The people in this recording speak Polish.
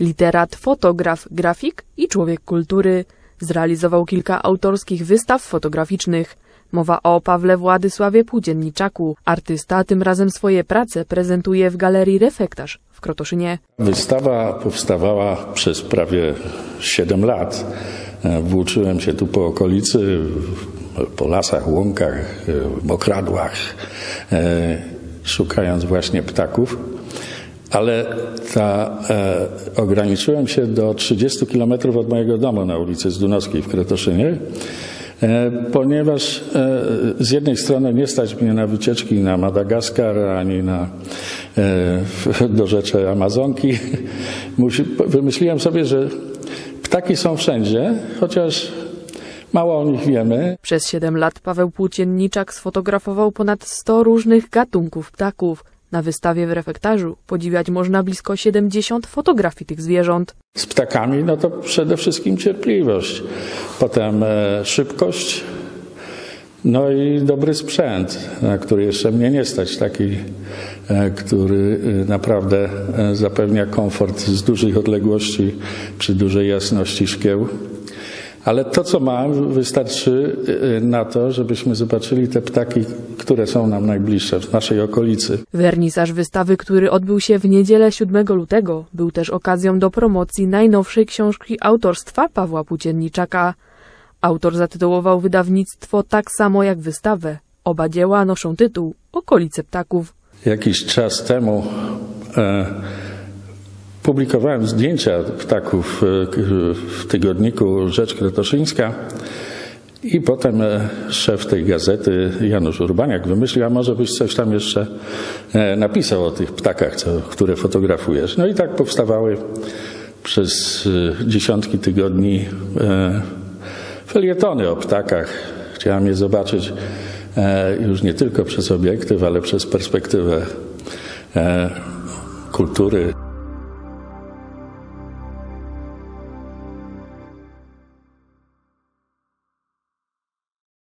Literat, fotograf, grafik i człowiek kultury. Zrealizował kilka autorskich wystaw fotograficznych. Mowa o Pawle Władysławie Płódzienniczaku. Artysta tym razem swoje prace prezentuje w galerii Refektarz w Krotoszynie. Wystawa powstawała przez prawie 7 lat. Włóczyłem się tu po okolicy, po lasach, łąkach, mokradłach, e, szukając właśnie ptaków. Ale ta, e, ograniczyłem się do 30 kilometrów od mojego domu na ulicy Zdunowskiej w Krotoszynie, e, ponieważ e, z jednej strony nie stać mnie na wycieczki na Madagaskar ani na e, do rzeczy Amazonki. Musi, wymyśliłem sobie, że ptaki są wszędzie, chociaż mało o nich wiemy. Przez 7 lat Paweł Płócienniczak sfotografował ponad 100 różnych gatunków ptaków. Na wystawie w Refektarzu podziwiać można blisko 70 fotografii tych zwierząt. Z ptakami, no to przede wszystkim cierpliwość, potem e, szybkość, no i dobry sprzęt, na który jeszcze mnie nie stać, taki, e, który e, naprawdę zapewnia komfort z dużych odległości przy dużej jasności szkieł. Ale to, co mam, wystarczy e, na to, żebyśmy zobaczyli te ptaki, które są nam najbliższe, w naszej okolicy. Wernisaż wystawy, który odbył się w niedzielę 7 lutego, był też okazją do promocji najnowszej książki autorstwa Pawła Płócienniczaka. Autor zatytułował wydawnictwo tak samo jak wystawę. Oba dzieła noszą tytuł Okolice ptaków. Jakiś czas temu e, publikowałem zdjęcia ptaków e, w tygodniku Rzecz Krotoszyńska i potem e, szef tej gazety Janusz Urbaniak wymyślił, a może byś coś tam jeszcze e, napisał o tych ptakach, co, które fotografujesz. No i tak powstawały przez dziesiątki tygodni felietony o ptakach. Chciałem je zobaczyć już nie tylko przez obiektyw, ale przez perspektywę kultury.